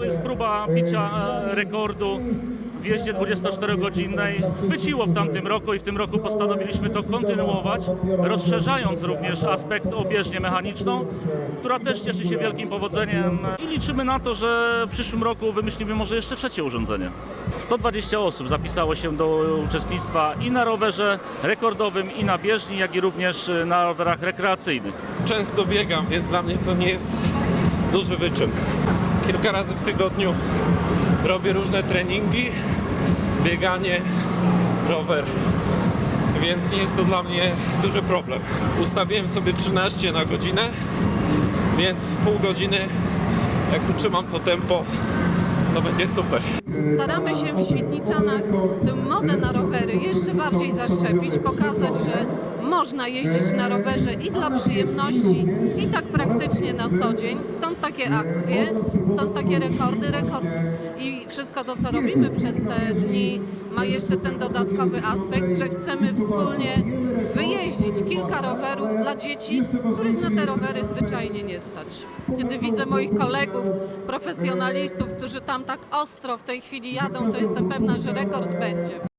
Jest próba bicia e, rekordu w jeździe 24-godzinnej. Chwyciło w tamtym roku i w tym roku postanowiliśmy to kontynuować, rozszerzając również aspekt obieżnię mechaniczną, która też cieszy się wielkim powodzeniem i liczymy na to, że w przyszłym roku wymyślimy może jeszcze trzecie urządzenie. 120 osób zapisało się do uczestnictwa i na rowerze rekordowym, i na bieżni, jak i również e, na rowerach rekreacyjnych. Często biegam, więc dla mnie to nie jest duży wyczyn. Kilka razy w tygodniu robię różne treningi, bieganie, rower, więc nie jest to dla mnie duży problem. Ustawiłem sobie 13 na godzinę, więc w pół godziny, jak utrzymam to tempo, to będzie super. Staramy się w Świdniczanach tę modę na rowery jeszcze bardziej zaszczepić, pokazać, że można jeździć na rowerze i dla przyjemności, i tak praktycznie na co dzień. Stąd takie akcje, stąd takie rekordy. Rekord i wszystko to, co robimy przez te dni, ma jeszcze ten dodatkowy aspekt, że chcemy wspólnie wyjeździć kilka rowerów dla dzieci, których na te rowery zwyczajnie nie stać. Kiedy widzę moich kolegów, profesjonalistów, którzy tam tak ostro w tej chwili jadą, to jestem pewna, że rekord będzie.